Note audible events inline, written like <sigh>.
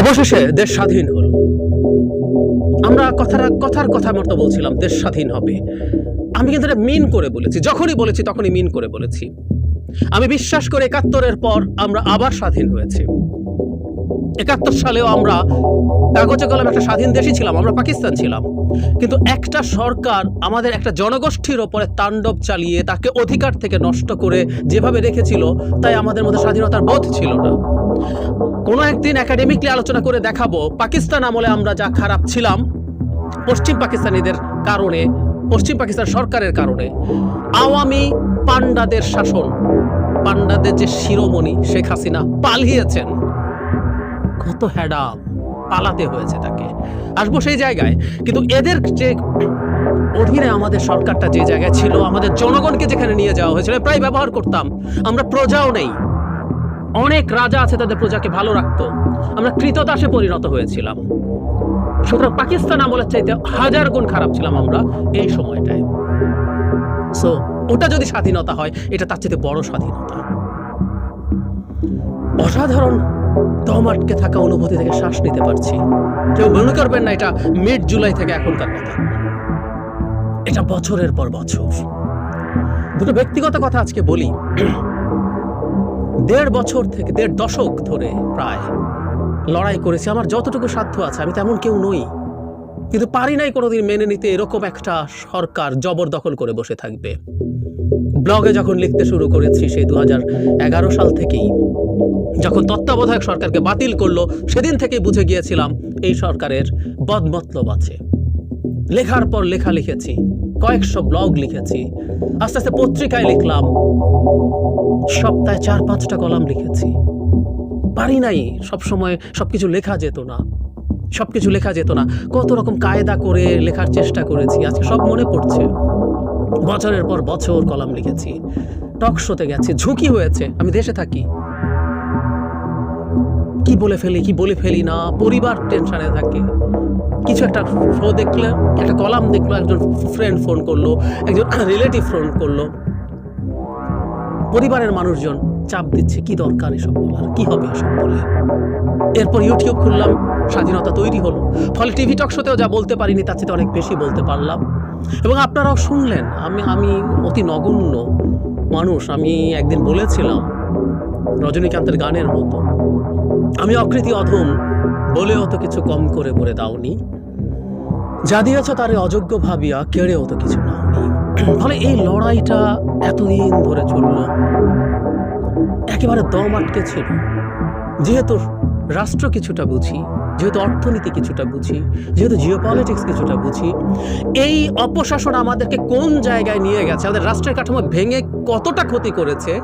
অবশেষে দেশ স্বাধীন হলো। আমরা কথার কথার কথা মতো বলছিলাম, দেশ স্বাধীন হবে। আমি কিন্তু এটা মিন করে বলেছি, যখনই বলেছি তখনই মিন করে বলেছি। আমি বিশ্বাস করে একাত্তরের পর আমরা আবার স্বাধীন হয়েছি। একাত্তর সালেও আমরা কাগজে কলম একটা স্বাধীন দেশই ছিলাম, আমরা পাকিস্তান ছিলাম। কিন্তু একটা সরকার আমাদের একটা জনগোষ্ঠীর ওপরে তাণ্ডব চালিয়ে তাকে অধিকার থেকে নষ্ট করে যেভাবে রেখেছিল, তাই আমাদের মধ্যে স্বাধীনতার বোধ ছিল না। কোনো একদিন একাডেমিকলি আলোচনা করে দেখাবো, পাকিস্তান আমলে আমরা যা খারাপ ছিলাম, পশ্চিম পাকিস্তানিদের কারণে, পশ্চিম পাকিস্তান সরকারের কারণে। আওয়ামী পান্ডাদের শাসন পান্ডাদের যে শিরোমণি শেখ হাসিনা পালিয়েছেন, কত হ্যাডাম পালাতে হয়েছে তাকে। আসব সেই জায়গায়, কিন্তু এদের যে অধীনে আমাদের সরকারটা যে জায়গায় ছিল, আমাদের জনগণকে যেখানে নিয়ে যাওয়া হয়েছিল, প্রায় ব্যবহার করতাম। আমরা প্রজাও নেই। অনেক রাজা আছে তাদের প্রজাকে ভালো রাখতো। আমরা কৃতদাসে পরিণত হয়েছিলাম। সুতরাং পাকিস্তান আমলের চাইতে হাজার গুণ খারাপ ছিলাম আমরা এই সময়টায়। সো ওটা যদি স্বাধীনতা হয়, এটা তার চাইতে বড় স্বাধীনতা। অসাধারণ দম আটকে থাকা অনুভূতি থেকে শ্বাস নিতে পারছি। কেউ মনে করবেন না, এটা মিড জুলাই থেকে এখনকার কথা। এটা বছরের পর বছর। দুটো ব্যক্তিগত কথা আজকে বলি। দেড় বছর থেকে দেড় দশক ধরে প্রায় লড়াই করেছি। আমার যতটুকু সাধ্য আছে, আমি তেমন কেউ নই। কিন্তু পারি নাই কোনোদিন মেনে নিতে এরকম একটা সরকার জবরদখল করে বসে থাকবে। ব্লগে যখন লিখতে শুরু করেছি সেই দু সাল থেকেই, যখন তত্ত্বাবধায়ক সরকারকে বাতিল করল, সেদিন থেকেই বুঝে গিয়েছিলাম এই সরকারের বদমতলব আছে। লেখার পর লেখা লিখেছি। কয়েকশো ব্লগ লিখেছি। আস্তে আস্তে পত্রিকায় লিখলাম। সপ্তাহে চার পাঁচটা কলাম লিখেছি। পারি নাই, সবসময় সবকিছু লেখা যেত না। সব কিছু লেখা যেত না। কত রকম কায়দা করে লেখার চেষ্টা করেছি। আজকে সব মনে পড়ছে। বছরের পর বছর কলাম লিখেছি। টক শোতে গেছি। ঝুঁকি হয়েছে। আমি দেশে থাকি। কি বলে ফেলি, কি বলে ফেলি না, পরিবার টেনশনে থাকে। কিছু একটা শো দেখলে একটা কলাম দেখল, একজন ফ্রেন্ড ফোন করল, একজন <coughs> রিলেটিভ ফোন করল। পরিবারের মানুষজন চাপ দিচ্ছে, কি দরকার এসব বলার, কি হবে এসব বলে? এরপর ইউটিউব খুললাম, স্বাধীনতা তৈরি হলো। ফলে টিভি টক শোতেও যা বলতে পারিনি, তার চেয়ে অনেক বেশি বলতে পারলাম। এবং আপনারাও শুনলেন, আমি আমি অতি নগণ্য মানুষ, আমি একদিন বলেছিলাম রজনীকান্তের গানের মতো। আমি অকৃতি অধম বলেও তো কিছু কম করে বলে দাওনি। যা দিয়েছ তারে অযোগ্য ভাবিয়া কেড়েও তো কিছু নাওনি। ফলে এই লড়াইটা এতদিন ধরে চলল। একেবারে দম আটকে ছিল। যেহেতু রাষ্ট্র কিছুটা বুঝি, যেহেতু অর্থনীতি কিছুটা বুঝি, যেহেতু জিওপলিটিক্স কিছুটা বুঝি, এই অপশাসন আমাদেরকে কোন জায়গায় নিয়ে গেছে? আমাদের রাষ্ট্রের কাঠামো ভেঙে কতটা ক্ষতি করেছে?